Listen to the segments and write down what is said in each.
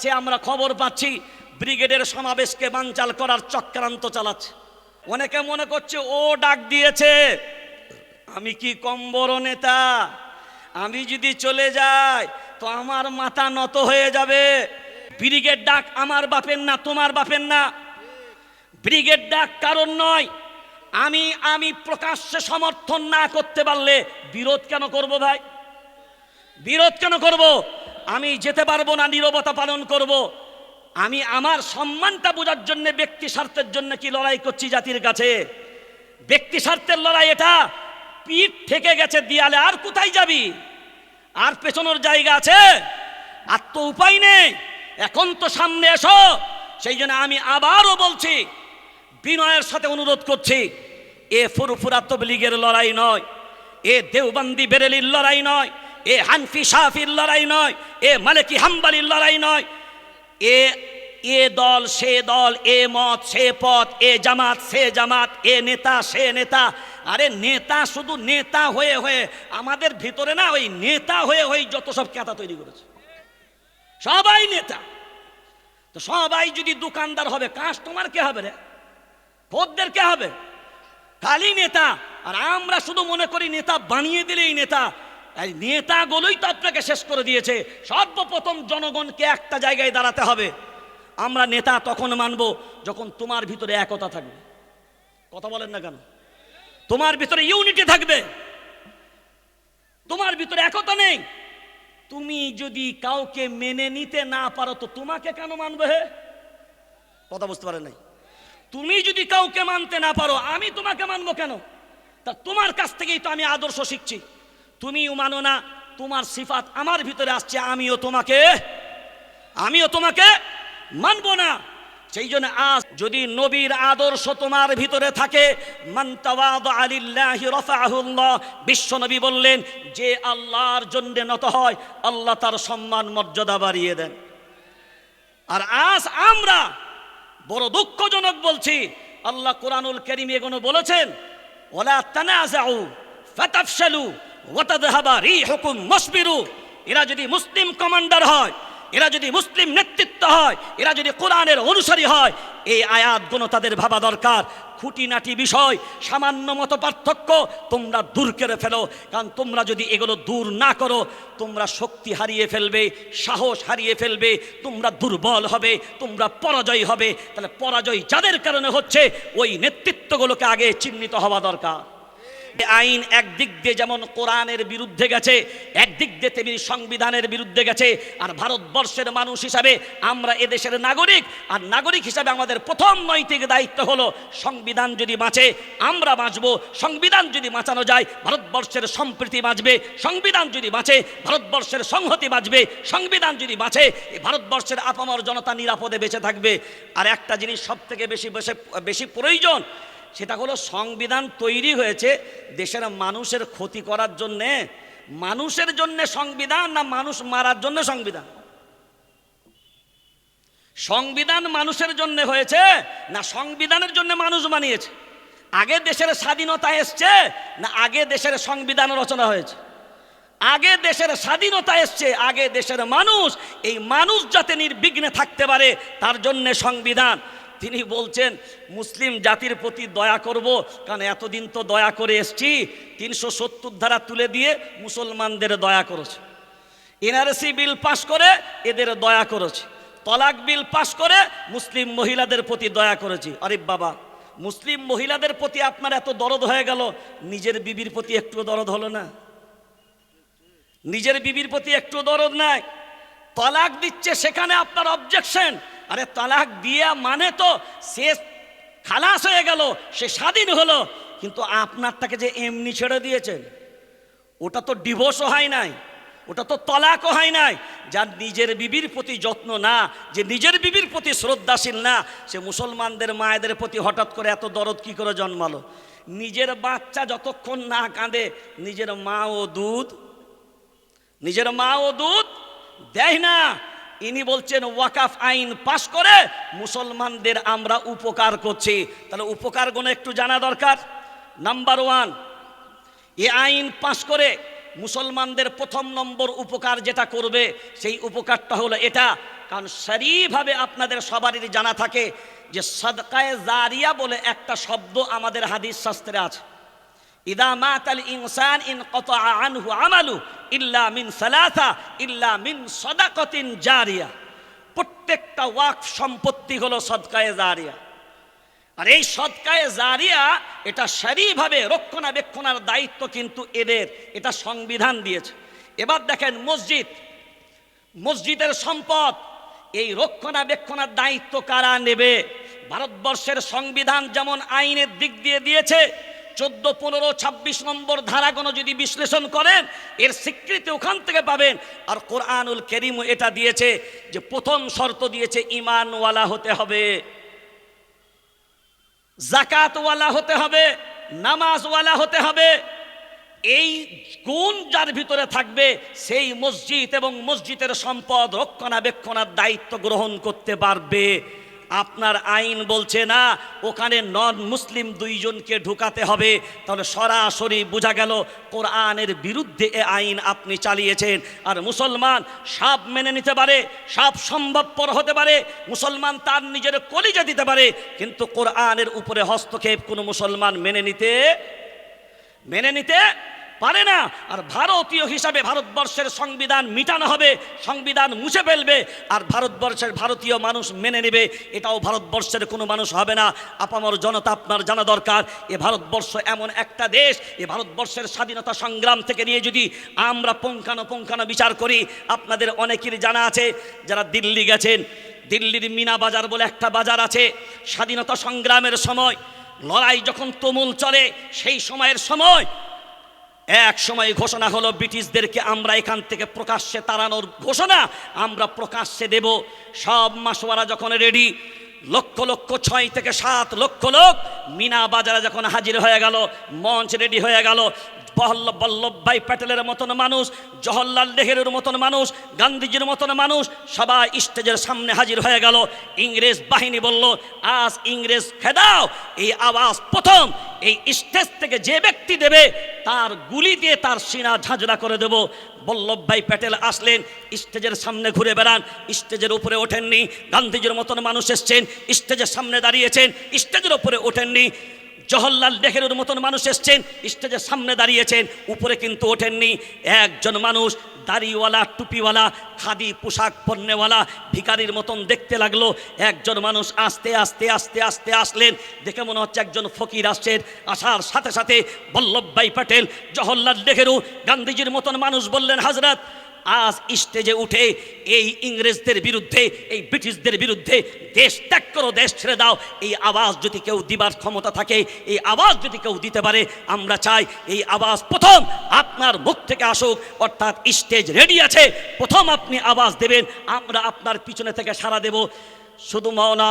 সে আমরা খবর পাচ্ছি, ব্রিগেডের সমাবেশকে বানচাল করার চক্রান্ত চালাচ্ছে। অনেকে মনে করছে, ও ডাক দিয়েছে, আমি কি কম বড় নেতা? আমি যদি চলে যাই, তো আমার মাথা নত হয়ে যাবে। ব্রিগেড ডাক আমার বাপের না, তোমার বাপের না। ব্রিগেড ডাক কারণ নয়, আমি আমি প্রকাশ্যে সমর্থন না করতে পারলে বিরোধ কেন করব ভাই? বিরোধ কেন করব? আমি যেতে পারব না, নীরবতা পালন করব। আমি আমার সম্মানটা বোঝার জন্য, ব্যক্তি স্বার্থের জন্য কি লড়াই করছি জাতির কাছে? ব্যক্তি স্বার্থের লড়াই এটা। পিঠ থেকে গেছে দিয়ালে আর কোথায় যাবি? আর পেছনোর জায়গা আছে? আর তো উপায় নেই। এখন তো সামনে এসো। সেই জন্য আমি আবারও বলছি, বিনয়ের সাথে অনুরোধ করছি, এ ফুরফুরা তবলিগের লড়াই নয়, এ দেওবন্দি বেরেলির লড়াই নয় এ হানফি সাহাফির লড়াই নয়, এ মালিকি হাম্বালির লড়াই নয়। এ এ দল, সে দল, এ মত, সে পথ, এ জামাত, সে জামাত, এ নেতা, সে নেতা। আরে নেতা শুধু নেতা হয়ে হয়ে, আমাদের ভিতরে না ওই নেতা হয়ে হয়ে যত সব কেতা তৈরি করেছে। সবাই নেতা। তো সবাই যদি দোকানদার হবে কাস্টমার কে হবে রে? খদ্দের কে হবে? খালি নেতা। আর আমরা শুধু মনে করি নেতা বানিয়ে দিলেই নেতা। এই নেতাগুলোই তো আপনাকে শেষ করে দিয়েছে। সর্বপ্রথম জনগণকে একটা জায়গায় দাঁড়াতে হবে। আমরা নেতা তখন মানব যখন তোমার ভিতরে একতা থাকবে। কথা বলেন না কেন? তোমার ভিতরে ইউনিটি থাকবে। তোমার ভিতরে একতা নেই। তুমি যদি কাউকে মেনে নিতে না পারো, তো তোমাকে কেন মানবে হে? কথা বুঝতে পারে নাই? তুমি যদি কাউকে মানতে না পারো, আমি তোমাকে মানবো কেন? তা তোমার কাছ থেকেই তো আমি আদর্শ শিখছি। তুমিও মানো না, তোমার সিফাত আমার ভিতরে আসছে, আমিও তোমাকে আমিও তোমাকে মানবো না। সেই জন্য আজ যদি নবীর আদর্শ তোমার ভিতরে থাকে মান্তাওয়াদ আলিল্লাহি রফাহুল্লাহ, বিশ্ব নবী বললেন, যে আল্লাহর জন্য নত হয়, আল্লাহ তার সম্মান মর্যাদা বাড়িয়ে দেন। আর আজ আমরা বড় দুঃখজনক বলছি, আল্লাহ কোরআনুল করিম এগুলো বলেছেন ওলা তানাজাউ ফাতাফশালু ওয়াতাদহাবা রিহুকুম মুসবিরু। এরা যদি মুসলিম কমান্ডার হয়, এরা যদি মুসলিম নেতৃত্ব হয়, এরা যদি কোরআনের অনুসারী হয়, এই আয়াতগুলো তাদের ভাবা দরকার। খুঁটিনাটি বিষয়, সামান্য মতো পার্থক্য তোমরা দূর করে ফেলো, কারণ তোমরা যদি এগুলো দূর না করো, তোমরা শক্তি হারিয়ে ফেলবে, সাহস হারিয়ে ফেলবে, তোমরা দুর্বল হবে, তোমরা পরাজয় হবে। তাহলে পরাজয় যাদের কারণে হচ্ছে, ওই নেতৃত্বগুলোকে আগে চিহ্নিত হওয়া দরকার। আইন একদিক দিয়ে যেমন কোরআনের বিরুদ্ধে গেছে, একদিক দিয়ে তেমনি সংবিধানের বিরুদ্ধে গেছে, আর ভারতবর্ষের মানুষ হিসাবে আমরা এদেশের নাগরিক, আর নাগরিক হিসাবে আমাদের প্রথম নৈতিক দায়িত্ব হলো সংবিধান যদি বাঁচে, আমরা বাঁচব, সংবিধান যদি বাঁচানো যায়, ভারতবর্ষের সম্প্রীতি বাঁচবে, সংবিধান যদি বাঁচে, ভারতবর্ষের সংহতি বাঁচবে, সংবিধান যদি বাঁচে ভারতবর্ষের আপামর জনতা নিরাপদে বেঁচে থাকবে। আর একটা জিনিস সব থেকে বেশি বেশি প্রয়োজন সেটা হলো সংবিধান তৈরি হয়েছে দেশের মানুষের ক্ষতি করার জন্যে। মানুষের জন্য সংবিধান না মানুষ মারার জন্য সংবিধান? সংবিধান মানুষের জন্য হয়েছে না সংবিধানের জন্য মানুষ বানিয়েছে? আগে দেশের স্বাধীনতা এসছে না আগে দেশের সংবিধান রচনা হয়েছে? আগে দেশের স্বাধীনতা এসছে, আগে দেশের মানুষ, এই মানুষ যাতে নির্বিঘ্নে থাকতে পারে, তার জন্যে সংবিধান। তিনি বলছেন, মুসলিম জাতির প্রতি দয়া করব, কারণ এতদিন তো দয়া করে এসছি, তিনশো সত্তর ধারা তুলে দিয়ে মুসলমানদের দয়া করেছে। এনআরসি বিল পাশ করে এদের দয়া করেছে, তলাক বিল পাশ করে মুসলিম মহিলাদের প্রতি দয়া করেছি। আরে বাবা, মুসলিম মহিলাদের প্রতি আপনার এত দরদ হয়ে গেল, নিজের বিবির প্রতি একটু দরদ হলো না। নিজের বিবির প্রতি একটু দরদ নাই। তলাক দিচ্ছে, সেখানে আপনার অবজেকশন আরে তালাক দিয়া মানে তো সে খালাস হয়ে গেল, সে স্বাধীন হলো। কিন্তু আপনারটাকে যে এমনি ছেড়ে দিয়েছেন, ওটা তো ডিভোর্সও হয় নাই, ওটা তো তলাকও হয় নাই। যার নিজের বিবির প্রতি যত্ন না, যে নিজের বিবির প্রতি শ্রদ্ধাশীল না, সে মুসলমানদের মায়েদের প্রতি হঠাৎ করে এত দরদ কি করে জন্মালো? নিজের বাচ্চা যতক্ষণ না কাঁদে, নিজের মা ও দুধ, নিজের মা ও দুধ দেয় না। ইনি বলছেন, ওয়াকাফ আইন পাশ করে মুসলমানদের আমরা উপকার করছি। তাহলে উপকারগুলো একটু জানা দরকার। নাম্বার ওয়ান এ আইন পাশ করে মুসলমানদের প্রথম নম্বর উপকার যেটা করবে, সেই উপকারটা হলো এটা। কারণ সারিভাবে আপনাদের সবারই জানা থাকে যে, সদকায়ে জারিয়া বলে একটা শব্দ আমাদের হাদিস শাস্ত্রে আছে। ইদা মাতাল ইনসান ইন কত আনহু আমালু ইল্লা মিন সালাসা, ইল্লা মিন সদাকতিন জারিয়া। প্রত্যেকটা ওয়াকফ সম্পত্তি হলো সদকায়ে জারিয়া। আর এই সদকায়ে জারিয়া এটা সারিভাবে রক্ষণাবেক্ষণার দায়িত্ব কিন্তু এদের, এটা সংবিধান দিয়েছে। এবার দেখেন মসজিদ, মসজিদের সম্পদ, এই রক্ষণাবেক্ষণার দায়িত্ব কারা নেবে? ভারতবর্ষের সংবিধান যেমন আইনের দিক দিয়ে দিয়েছে চোদ্দ, পনেরো, ছাব্বিশ নম্বর ধারাগুলো যদি বিশ্লেষণ করেন, এর স্বীকৃতি ওখান থেকে পাবেন। আর কোরআনুল করিম এটা দিয়েছে যে প্রথম শর্ত দিয়েছে ইমানওয়ালা হতে হবে। জাকাতওয়ালা হতে হবে, নামাজওয়ালা হতে হবে। এই গুণ যার ভিতরে থাকবে, সেই মসজিদ এবং মসজিদের সম্পদ রক্ষণাবেক্ষণার দায়িত্ব গ্রহণ করতে পারবে। আপনার আইন বলছে না, ওখানে নন মুসলিম দুইজনকে ঢুকাতে হবে। তাহলে সরাসরি বোঝা গেল, কোরআনের বিরুদ্ধে এ আইন আপনি চালিয়েছেন। আর মুসলমান সাপ মেনে নিতে পারে, সাপ সম্ভবপর হতে পারে, মুসলমান তার নিজের কলিজা দিতে পারে, কিন্তু কোরআনের উপরে হস্তক্ষেপ কোনো মুসলমান মেনে নিতে মেনে নিতে পারে না। আর ভারতীয় হিসাবে ভারতবর্ষের সংবিধান মিটানো হবে, সংবিধান মুছে ফেলবে, আর ভারতবর্ষের ভারতীয় মানুষ মেনে নেবে, এটাও ভারতবর্ষের কোনো মানুষ হবে না। আপামর জনতা আপনার জানা দরকার। এ ভারতবর্ষ এমন একটা দেশ, এ ভারতবর্ষের স্বাধীনতা সংগ্রাম থেকে নিয়ে যদি আমরা পঙ্খানো পঙ্খানো বিচার করি, আপনাদের অনেকেরই জানা আছে, যারা দিল্লি গেছেন, দিল্লির মিনা বাজার বলে একটা বাজার আছে, স্বাধীনতা সংগ্রামের সময়, লড়াই যখন তুমুল চলে, সেই সময়ের সময় এক সময় ঘোষণা হলো, ব্রিটিশদেরকে আমরা এখান থেকে প্রকাশ্যে তাড়ানোর ঘোষণা, আমরা প্রকাশ্যে দেব। সব মাসোয়ারা যখন রেডি লক্ষ লক্ষ ছয় থেকে সাত লক্ষ লোক মিনা বাজারে যখন হাজির হয়ে গেল, মঞ্চ রেডি হয়ে গেল বল্লভ বল্লভভাই প্যাটেলের মতন মানুষ, জওহরলাল নেহেরুর মতন মানুষ, গান্ধীজির মতন মানুষ, সবাই স্টেজের সামনে হাজির হয়ে গেল। ইংরেজ বাহিনী বলল, আজ ইংরেজ খেদাও, এই আওয়াজ প্রথম, এই স্টেজ থেকে যে ব্যক্তি দেবে, তার গুলি দিয়ে তার সিনা ঝাঁঝরা করে দেব। বল্লভভাই প্যাটেল আসলেন, স্টেজের সামনে ঘুরে বেড়ান। স্টেজের উপরে ওঠেননি, গান্ধীজির মতন মানুষ এসছেন, স্টেজের সামনে দাঁড়িয়েছেন, স্টেজের উপরে ওঠেননি। জওহরলাল নেহেরুর মতন মানুষ এসছেন, স্টেজের সামনে দাঁড়িয়েছেন, উপরে কিন্তু ওঠেননি। একজন মানুষ দাড়িওয়ালা, টুপিওয়ালা, খাদি, পোশাক, পণ্যওয়ালা ভিকারির মতন দেখতে লাগল। একজন মানুষ আস্তে আস্তে আস্তে আস্তে আসলেন। দেখে মনে হচ্ছে একজন ফকির আসছেন। আসার সাথে সাথে বল্লভভাই প্যাটেল জওহরলাল নেহেরু, গান্ধীজির মতন মানুষ বললেন হাজরত আজ স্টেজে উঠে এই ইংরেজদের বিরুদ্ধে, এই ব্রিটিশদের বিরুদ্ধে দেশ ত্যাগ করো, দেশ ছেড়ে দাও। এই আওয়াজ যদি কেউ দিবার ক্ষমতা থাকে, এই আওয়াজ যদি কেউ দিতে পারে, আমরা চাই এই আওয়াজ প্রথম আপনার মুখ থেকে আসুক, অর্থাৎ স্টেজ রেডি আছে, প্রথম আপনি আওয়াজ দেবেন, আমরা আপনার পিছনে থেকে সাড়া দেব। শুধু মাওনা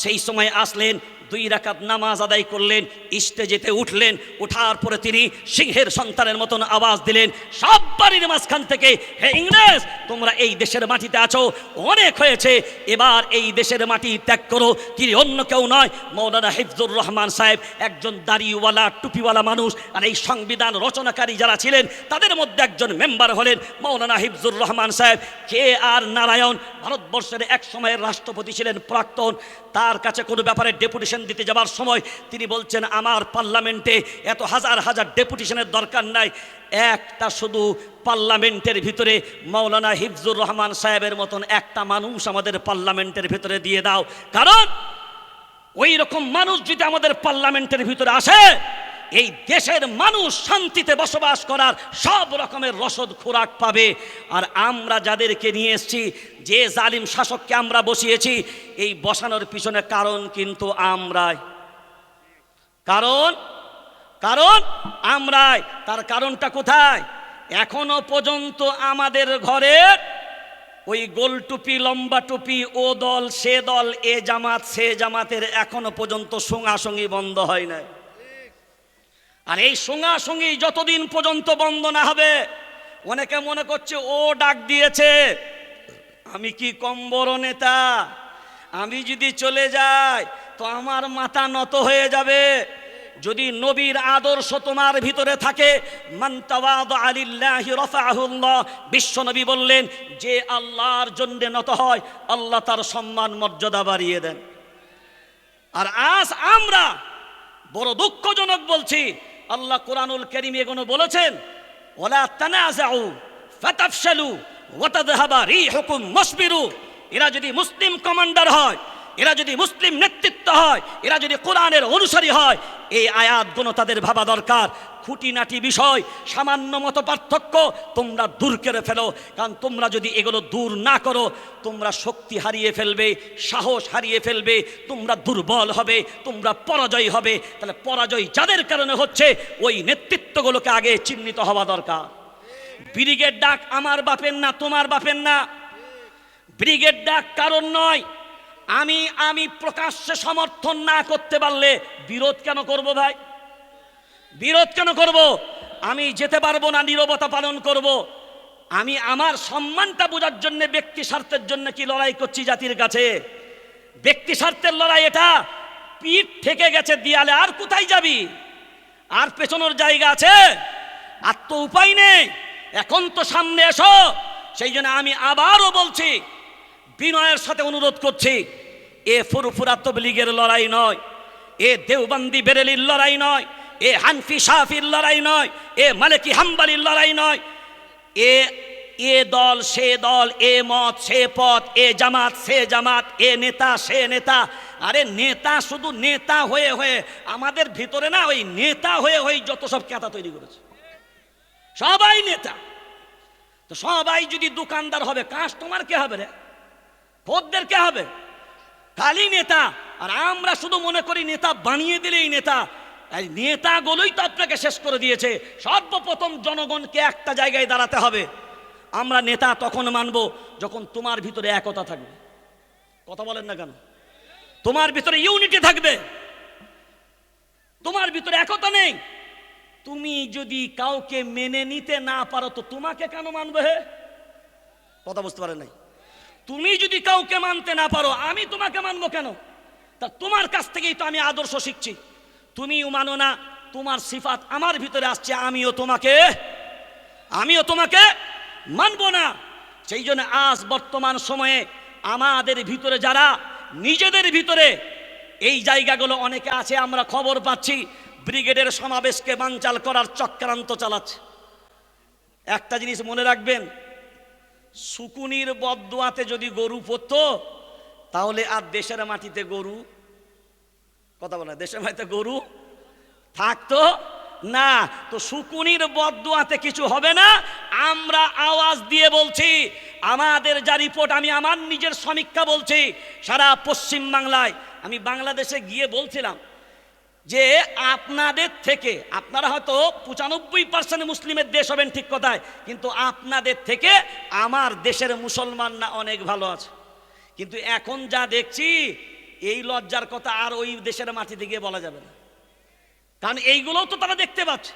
সেই সময় আসলেন দুই রাকাত নামাজ আদায় করলেন স্টেজেতে উঠলেন ওঠার পরে তিনি সিংহের সন্তানের মতন আওয়াজ দিলেন, সব বাড়ির মাঝখান থেকে, হে ইংরেজ, তোমরা এই দেশের মাটিতে আছো, অনেক হয়েছে, এবার এই দেশের মাটি ত্যাগ করো, তিনি অন্য কেউ নয়। মৌলানা হিফজুর রহমান সাহেব একজন দাড়িওয়ালা, টুপিওয়ালা মানুষ, আর এই সংবিধান রচনাকারী যারা ছিলেন, তাদের মধ্যে একজন মেম্বার হলেন মৌলানা হিফজুর রহমান সাহেব। কে আর নারায়ণ ভারতবর্ষের এক সময়ের রাষ্ট্রপতি ছিলেন প্রাক্তন, তার কাছে কোনো ব্যাপারে ডেপুটেশন দিতে যাবার সময় তিনি বলছেন, আমার পার্লামেন্টে এত হাজার হাজার ডেপুটেশনের দরকার নাই। একটা শুধু পার্লামেন্টের ভিতরে মৌলানা হিফজুর রহমান সাহেবের মতন একটা মানুষ আমাদের পার্লামেন্টের ভিতরে দিয়ে দাও। কারণ ওই রকম মানুষ যদি আমাদের পার্লামেন্টের ভিতরে আসে এই দেশের মানুষ শান্তিতে বসবাস করার সব রকমের রসদ খোরাক পাবে। আর আমরা যাদেরকে নিয়ে এসেছি, যে জালিম শাসককে আমরা বসিয়েছি, এই বসানোর পিছনে কারণ কিন্তু আমরাই। কারণ কারণ আমরাই। তার কারণটা কোথায়? এখনও পর্যন্ত আমাদের ঘরের ওই গোল টুপি, লম্বা টুপি, ও দল, সে দল, এ জামাত, সে জামাতের এখনও পর্যন্ত সঙ্গাসঙ্গী বন্ধ হয় নাই। আর এই সঙ্গা সঙ্গী যতদিন পর্যন্ত বন্ধ না হবে, অনেকে মনে করছে, ও ডাক দিয়েছে, আমি কি কম বড় নেতা? আমি যদি চলে যাই, তো আমার মাথা নত হয়ে যাবে। যদি নবীর আদর্শ তোমার ভিতরে থাকে মান্তাওয়াদ আলিল্লাহি রফাহুল্লাহ, বিশ্ব নবী বললেন, যে আল্লাহর জন্য নত হয়, আল্লাহ তার সম্মান মর্যাদা বাড়িয়ে দেন। আর আজ আমরা বড় দুঃখজনক বলছি আল্লাহ কোরআনুল করিম এগুলো বলেছেন, ওলা তানাজাউ ফাতাফশালু ওয়াতাদহাবা রিহুকুম মুসবিরু। এরা যদি মুসলিম কমান্ডার হয়, এরা যদি মুসলিম নেতৃত্ব হয়, এরা যদি কোরআনের অনুসারী হয়, এই আয়াতগুলো তাদের ভাবা দরকার। খুঁটিনাটি বিষয়, সামান্য মতো পার্থক্য তোমরা দূর করে ফেলো। কারণ তোমরা যদি এগুলো দূর না করো, তোমরা শক্তি হারিয়ে ফেলবে, সাহস হারিয়ে ফেলবে, তোমরা দুর্বল হবে, তোমরা পরাজয় হবে। তাহলে পরাজয় যাদের কারণে হচ্ছে, ওই নেতৃত্বগুলোকে আগে চিহ্নিত হওয়া দরকার। ব্রিগেড ডাক আমার বাপের না, তোমার বাপের না। ব্রিগেড ডাক কারণ নয়। আমি আমি প্রকাশ্যে সমর্থন না করতে পারলে বিরোধ কেন করব ভাই? বিরোধ কেন করব? আমি যেতে পারব না, নীরবতা পালন করব। আমি আমার সম্মানটা বোঝার জন্য, ব্যক্তি স্বার্থের জন্য কি লড়াই করছি জাতির কাছে? ব্যক্তি স্বার্থের লড়াই এটা। পিঠ থেকে গেছে দিয়ালে, আর কোথায় যাবি? আর পেছনের জায়গা আছে? আর তো উপায় নেই। এখন তো সামনে এসো। সেই জন্য আমি আবারও বলছি, বিনয়ের সাথে অনুরোধ করছি, এ ফুরফুরা তবলিগের লড়াই নয়, এ দেওবন্দি বেরেলির লড়াই নয় এ হানফি সাহাফির লড়াই নয়, এ মালিকি হাম্বালির লড়াই নয়। এ এ দল, সে দল, এ মত, সে পথ, এ জামাত, সে জামাত, এ নেতা, সে নেতা। আরে নেতা শুধু নেতা হয়ে হয়ে, আমাদের ভিতরে না ওই নেতা হয়ে হয়ে যত সব কেতা তৈরি করেছে। সবাই নেতা। তো সবাই যদি দোকানদার হবে কাস্টমার কে হবে রে? খদ্দের কে হবে? খালি নেতা। আর আমরা শুধু মনে করি নেতা বানিয়ে দিলেই নেতা। এই নেতাগুলোই তো আপনাকে শেষ করে দিয়েছে। সর্বপ্রথম জনগণকে একটা জায়গায় দাঁড়াতে হবে। আমরা নেতা তখন মানব যখন তোমার ভিতরে একতা থাকবে। কথা বলেন না কেন? তোমার ভিতরে ইউনিটি থাকবে। তোমার ভিতরে একতা নেই। তুমি যদি কাউকে মেনে নিতে না পারো তো তোমাকে কেন মানবে হে? কথা বুঝতে পারে নাই? তুমি যদি কাউকে মানতে না পারো, আমি তোমাকে মানবো কেন? তা তোমার কাছ থেকেই তো আমি আদর্শ শিখছি। তুমিও মানো না, তোমার সিফাত আমার ভিতরে আসছে, আমিও তোমাকে আমিও তোমাকে মানবো না। সেই জন্য আজ বর্তমান সময়ে আমাদের ভিতরে যারা নিজেদের ভিতরে এই জায়গাগুলো অনেকে আছে, আমরা খবর পাচ্ছি, ব্রিগেডের সমাবেশকে বানচাল করার চক্রান্ত চালাচ্ছে। একটা জিনিস মনে রাখবেন সুকুনির বদুয়াতে যদি গরু পড়তো তাহলে আর দেশের মাটিতে গরু কথা বলে দেশের মাটিতে গরু থাকতো না, তো সুকুনির বদুয়াতে কিছু হবে না, আমরা আওয়াজ দিয়ে বলছি, আমাদের যা রিপোর্ট আমি আমার নিজের সমীক্ষা বলছি, সারা পশ্চিম বাংলায়। আমি বাংলাদেশে গিয়ে বলছিলাম যে আপনাদের থেকে, আপনারা হয়তো পঁচানব্বই পার্সেন্ট মুসলিমের দেশ হবেন ঠিক কথায়, কিন্তু আপনাদের থেকে আমার দেশের মুসলমানরা অনেক ভালো আছে। কিন্তু এখন যা দেখছি এই লজ্জার কথা আর ওই দেশের মাটিতে গিয়ে বলা যাবে না। কারণ এইগুলোও তো তারা দেখতে পাচ্ছে।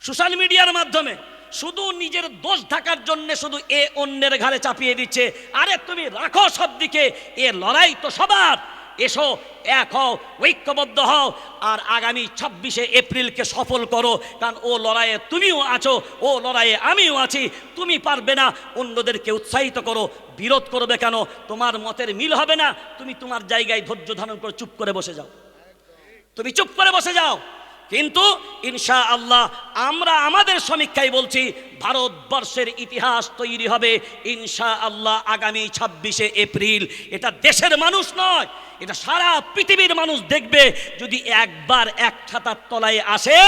সোশ্যাল মিডিয়ার মাধ্যমে শুধু নিজের দোষ ঢাকার জন্য শুধু এ অন্যের ঘাড়ে চাপিয়ে দিচ্ছে। আরে তুমি রাখো সব দিকে, এ লড়াই তো সবার। এসো, এক হও, ঐক্যবদ্ধ হও, আর আগামী ছাব্বিশে এপ্রিলকে সফল করো, কারণ ও লড়াইয়ে তুমিও আছো, ও লড়াইয়ে আমিও আছি, তুমি পারবে না, অন্যদেরকে উৎসাহিত করো, বিরোধ করবে কেন, তোমার মতের মিল হবে না, তুমি তোমার জায়গায় ধৈর্য ধারণ করে চুপ করে বসে যাও। তুমি চুপ করে বসে যাও। কিন্তু ইনশা আল্লাহ আমরা আমাদের সমীক্ষায় বলছি ভারতবর্ষের ইতিহাস তৈরি হবে ইনশা আল্লাহ আগামী ছাব্বিশে এপ্রিল। এটা দেশের মানুষ নয়, এটা সারা পৃথিবীর মানুষ দেখবে যদি একবার এক ছাতার তলায় আসে,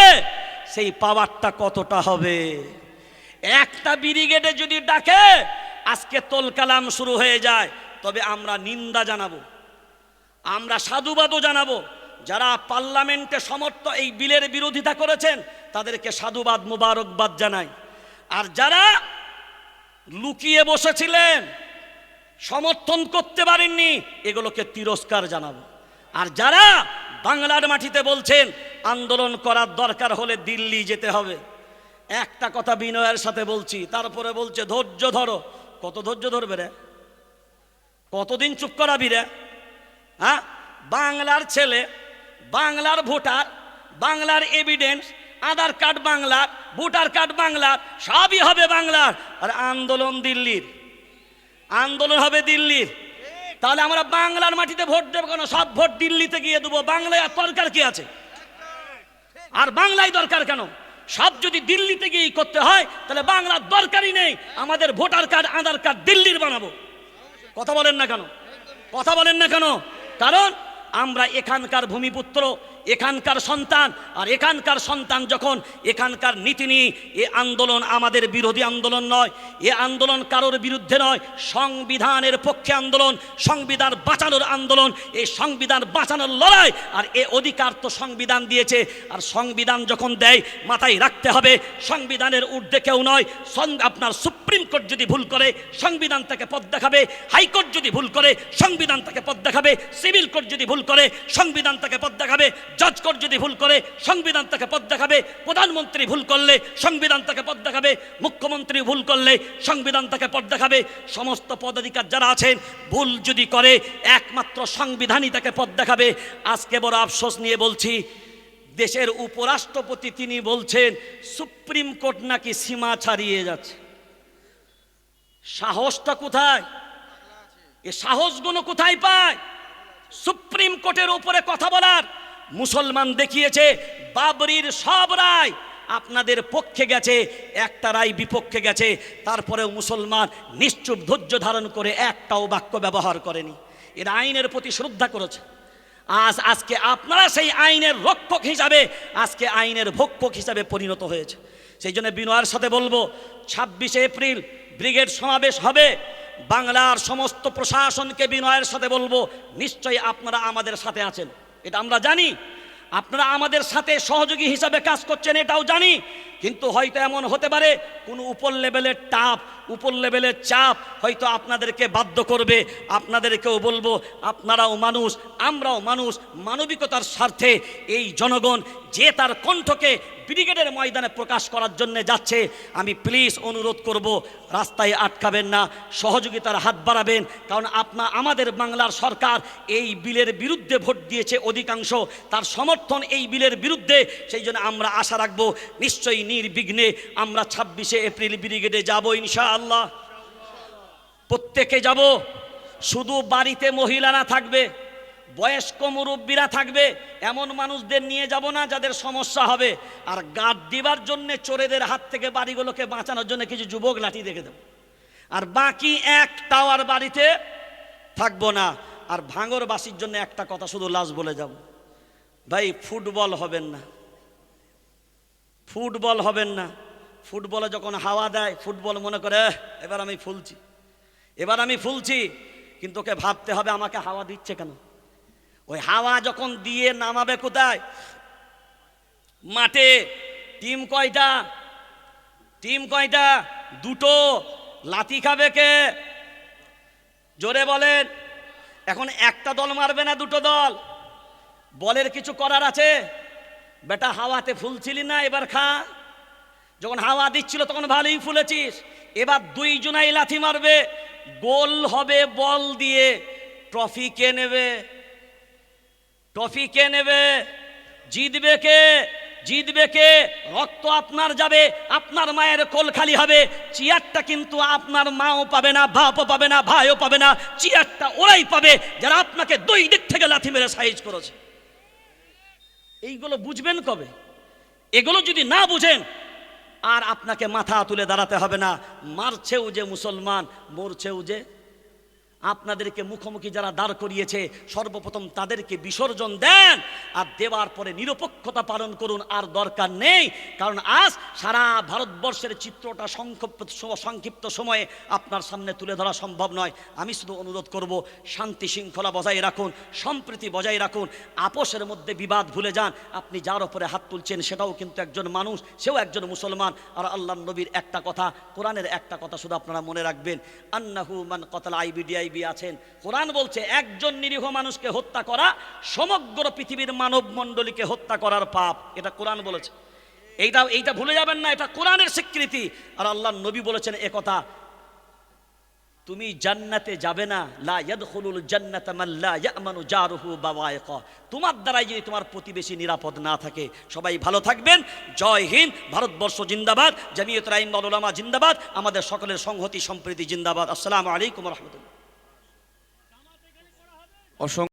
সেই পাওয়ারটা কতটা হবে? একটা ব্রিগেডে যদি ডাকে, আজকে তোলকালাম শুরু হয়ে যায়, তবে আমরা নিন্দা জানাব, আমরা সাধুবাদও জানাব যারা পার্লামেন্টে সমর্থ এই বিলের বিরোধিতা করেছেন, তাদেরকে সাধুবাদ, মোবারকবাদ জানাই। আর যারা লুকিয়ে বসেছিলেন, সমর্থন করতে পারেননি, এগুলোকে তিরস্কার জানাব। আর যারা বাংলার মাটিতে বলছেন, আন্দোলন করার দরকার হলে দিল্লি যেতে হবে, একটা কথা বিনয়ের সাথে বলছি, তারপরে বলছে, ধৈর্য ধরো। কত ধৈর্য ধরবে রে? কতদিন চুপ করাবি রে? হ্যাঁ? বাংলার ছেলে বাংলার ভোটার, বাংলার এভিডেন্স আধার কার্ড বাংলার ভোটার কার্ড বাংলার সবই হবে বাংলার। আর আন্দোলন দিল্লির। আন্দোলন হবে দিল্লির। তাহলে আমরা বাংলার মাটিতে ভোট দেবো কেন? সব ভোট দিল্লিতে গিয়ে দেবো। বাংলায় আর দরকার কি আছে? আর বাংলায় দরকার কেন? সব যদি দিল্লিতে গিয়ে করতে হয়, তাহলে বাংলার দরকারই নেই। আমাদের ভোটার কার্ড, আধার কার্ড দিল্লির বানাবো। কথা বলেন না কেন? কথা বলেন না কেন? কারণ আমরা এখানকার ভূমিপুত্র এখানকার সন্তান, আর এখানকার সন্তান যখন এখানকার নীতি নিয়ে, এ আন্দোলন আমাদের বিরোধী আন্দোলন নয়, এ আন্দোলন কারোর বিরুদ্ধে নয়, সংবিধানের পক্ষে আন্দোলন, সংবিধান বাঁচানোর আন্দোলন, এই সংবিধান বাঁচানোর লড়াই, আর এ অধিকার তো সংবিধান দিয়েছে, আর সংবিধান যখন দেয়, মাথায় রাখতে হবে, সংবিধানের ঊর্ধ্বে কেউ নয় আপনার সুপ্রিম কোর্ট যদি ভুল করে, সংবিধান তাকে পথ দেখাবে, হাইকোর্ট যদি ভুল করে, সংবিধান তাকে পথ দেখাবে, সিভিল কোর্ট যদি ভুল করে, সংবিধান তাকে পথ দেখাবে জজ কোর্ট যদি ভুল করে, সংবিধান তাকে পথ দেখাবে, প্রধানমন্ত্রী ভুল করলে সংবিধান তাকে পথ দেখাবে, মুখ্যমন্ত্রী ভুল করলে সংবিধান তাকে পথ দেখাবে। সমস্ত পদাধিকার যারা আছেন, ভুল যদি করে, একমাত্র সংবিধানই তাকে পথ দেখাবে। আজকে বড় আফসোস নিয়ে বলছি, দেশের উপরাষ্ট্রপতি তিনি বলছেন, সুপ্রিম কোর্ট নাকি সীমা ছাড়িয়ে যাচ্ছে। সাহসটা কোথায়? এ সাহসগুলো কোথায় পায়? সুপ্রিম কোর্টের উপরে কথা বলার। মুসলমান দেখিয়েছে, বাবরির সব রায় আপনাদের পক্ষে গেছে, একটা রায় বিপক্ষে গেছে, তারপরেও মুসলমান নিশ্চুপ ধৈর্য ধারণ করে একটাও বাক্য ব্যবহার করেনি। এরা আইনের প্রতি শ্রদ্ধা করেছে। আজ, আজকে আপনারা সেই আইনের রক্ষক হিসাবে, আজকে আইনের ভক্ষক হিসাবে পরিণত হয়েছে। সেই জন্য বিনয়ের সাথে বলব, ছাব্বিশে এপ্রিল ব্রিগেড সমাবেশ হবে। বাংলার সমস্ত প্রশাসনকে বিনয়ের সাথে বলব, নিশ্চয়ই আপনারা আমাদের সাথে আছেন। এটা আমরা জানি। আপনারা আমাদের সাথে সহযোগী হিসাবে কাজ করছেন, এটাও জানি। কিন্তু হয়তো এমন হতে পারে, কোনো উপর লেভেলের টাপ উপর লেভেলের চাপ হয়তো আপনাদেরকে বাধ্য করবে। আপনাদেরকেও বলব, আপনারাও মানুষ, আমরাও মানুষ, মানবিকতার স্বার্থে এই জনগণ যে তার কণ্ঠকে ব্রিগেডের ময়দানে প্রকাশ করার জন্য যাচ্ছে। আমি প্লিজ অনুরোধ করব, রাস্তায় আটকাবেন না, সহযোগিতার হাত বাড়াবেন, কারণ আপনা আমাদের বাংলার সরকার এই বিলের বিরুদ্ধে ভোট দিয়েছে অধিকাংশ। তার সমর্থন এই বিলের বিরুদ্ধে, সেই জন্য আমরা আশা রাখব, নিশ্চয়ই নির্বিঘ্নে আমরা ছাব্বিশে এপ্রিল ব্রিগেডে যাব ইনশাআল্লাহ। প্রত্যেকে যাব, শুধু বাড়িতে মহিলারা থাকবে। বয়স্ক মুরব্বীরা থাকবে, এমন মানুষদের নিয়ে যাব না যাদের সমস্যা হবে। আর গাদ দিবার জন্যে চোরেদের হাত থেকে বাড়িগুলোকে বাঁচানোর জন্য কিছু যুবক লাঠি দেখে দেব। আর বাকি এক টাওয়ার বাড়িতে থাকব না। আর ভাঙরবাসীর জন্য একটা কথা শুধু লাশ বলে যাব। ভাই, ফুটবল হবেন না। ফুটবল হবেন না। ফুটবলে যখন হাওয়া দেয়, ফুটবল মনে করে এবার আমি ফুলছি। এবার আমি ফুলছি। কিন্তু ওকে ভাবতে হবে আমাকে হাওয়া দিচ্ছে কেন? ওই হাওয়া যখন দিয়ে নামাবে কোথায়? মাঠে। টিম কয়টা? টিম কয়টা? দুটো। লাথি খাবে কে? জোরে বলেন। এখন একটা দল মারবে না দুটো দল? বলের কিছু করার আছে? বেটা, হাওয়াতে ফুলছিলি না? এবার খা। যখন হাওয়া দিচ্ছিল, তখন ভালোই ফুলেছিস। এবার দুইজনাই লাথি মারবে। গোল হবে বল দিয়ে। ট্রফি কে নেবে? ট্রফি কে নেবে? জিতবে কে? জিতবে কে? রক্ত আপনার যাবে, আপনার মায়ের কোল খালি হবে। চেয়ারটা কিন্তু আপনার মাও পাবে না, বাপও পাবে না, ভাইও পাবে না। চেয়ারটা ওরাই পাবে যারা আপনাকে দুই দিক থেকে লাথি মেরে সাইজ করেছে। এইগুলো বুঝবেন কবে? এগুলো যদি না বুঝেন, আর আপনাকে মাথা তুলে দাঁড়াতে হবে না। মারছেও যে মুসলমান, মরছেও যে আপনাদেরকে মুখোমুখি যারা দাঁড় করিয়েছে, সর্বপ্রথম তাদেরকে বিসর্জন দেন আর দেওয়ার পরে নিরপেক্ষতা পালন করুন, আর দরকার নেই। কারণ আজ সারা ভারতবর্ষের চিত্রটা সংক্ষিপ্ত সংক্ষিপ্ত সময়ে আপনার সামনে তুলে ধরা সম্ভব নয়। আমি শুধু অনুরোধ করব, শান্তি শৃঙ্খলা বজায় রাখুন, সম্প্রীতি বজায় রাখুন, আপোষের মধ্যে বিবাদ ভুলে যান। আপনি যার ওপরে হাত তুলছেন সেটাও কিন্তু একজন মানুষ, সেও একজন মুসলমান। আর আল্লাহ নবীর একটা কথা, কোরআনের একটা কথা শুধু আপনারা মনে রাখবেন। আন্নাহু মান কতলা কতাল আইবিডিআইবি আছেন। কোরআন বলছে, একজন নিরীহ মানুষকে হত্যা করা, সমগ্র পৃথিবীর মানব মণ্ডলীকে হত্যা করার পাপ। এটা কোরআন বলেছে। এইটা এইটা ভুলে যাবেন না, এটা কোরআনের স্বীকৃতি। আর আল্লাহ নবী বলেছেন এ কথা, তুমি জান্নাতে যাবে না, লা ইয়াদখুলুল জান্নাতা মান লা ইয়ামানু জারুহু বাওয়াইকা তোমার দ্বারাই যদি তোমার প্রতিবেশী নিরাপদ না থাকে, সবাই ভালো থাকবেন। জয় হিন্দ, ভারতবর্ষ জিন্দাবাদ জামিয়ত রাইম উলামা জিন্দাবাদ, আমাদের সকলের সংহতি সম্প্রীতি জিন্দাবাদ। আসসালামু আলাইকুম রহমতুল্লাহ। অসংখ্য